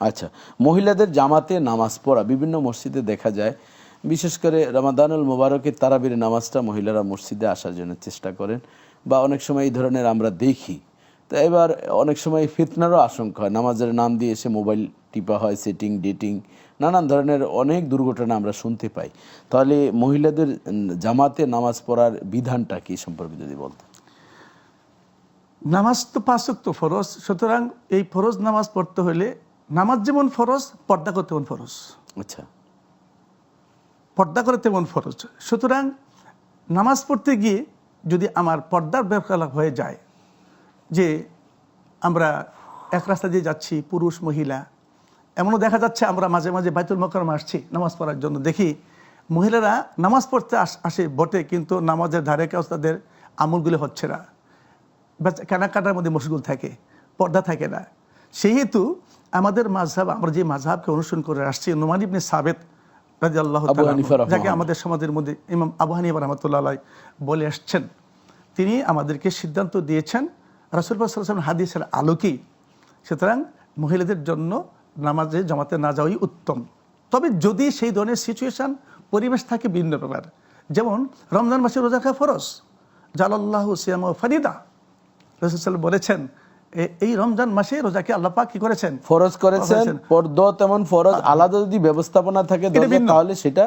আচ্ছা মহিলাদের জামাতে নামাজ পড়া, বিভিন্ন মসজিদে দেখা যায়, বিশেষ করে রমাদানুল মোবারকের তারাবির নামাজটা মহিলারা মসজিদে আসার জন্য চেষ্টা করেন বা অনেক সময় এই ধরনের আমরা দেখি। তো এবার অনেক সময় ফিতনারও আশঙ্কা হয়, নামাজের নাম দিয়ে এসে মোবাইল টিপা হয় সেটিং ডেটিং নানান ধরনের অনেক দুর্ঘটনা আমরা শুনতে পাই। তাহলে মহিলাদের জামাতে নামাজ পড়ার বিধানটা কি সম্পর্কে যদি বলতেন? নামাজ তো পাঁচক তো ফরজ, সুতরাং এই ফরজ নামাজ পড়তে হলে নামাজ যেমন ফরজ পর্দা করতে তেমন ফরজ। আচ্ছা। পর্দা করে তেমন ফরজ। সুতরাং নামাজ পড়তে গিয়ে যদি আমার পর্দার ব্যাপার হয়ে যায় যে আমরা এক রাস্তা দিয়ে যাচ্ছি পুরুষ মহিলা এমনও দেখা যাচ্ছে আমরা মাঝে মাঝে বাইতুল মকরম আসছি নামাজ পড়ার জন্য। দেখি মহিলারা নামাজ পড়তে আস- আসে বটে কিন্তু নামাজের ধারে কেউ তাদের আমলগুলি হচ্ছে না। কেনাকাটার মধ্যে মশগুল থাকে পর্দা থাকে না। সেহেতু আমাদের মাঝহাব আমরা যে মাঝহাবকে অনুসরণ করে আসছি নোমান ইবনে সাবেত রাজি আল্লাহ। যাকে আমাদের সমাজের মধ্যে ইমাম আবু হানিফা রহমতুল্লাহ বলে আসছেন তিনি আমাদেরকে সিদ্ধান্ত দিয়েছেন রাসুল সাল্লাম হাদিসের আলোকেই। সুতরাং মহিলাদের জন্য নামাজে জমাতে না যাওয়াই উত্তম। তবে যদি সেই ধরনের সিচুয়েশন পরিবেশ থাকে ভিন্ন ব্যাপার। যেমন রমজান মাসে রোজা খাওয়া ফরজ জালাল্লাহু সিয়াম ফারিদা। রসুল বলেছেন এই রমজান মাসে রোজাকে আল্লাহ পাক কি করেছেন ফরজ করেছেন। পর্দ তেমন ফরজ আলাদা যদি ব্যবস্থাপনা থাকে। তাহলে সেটা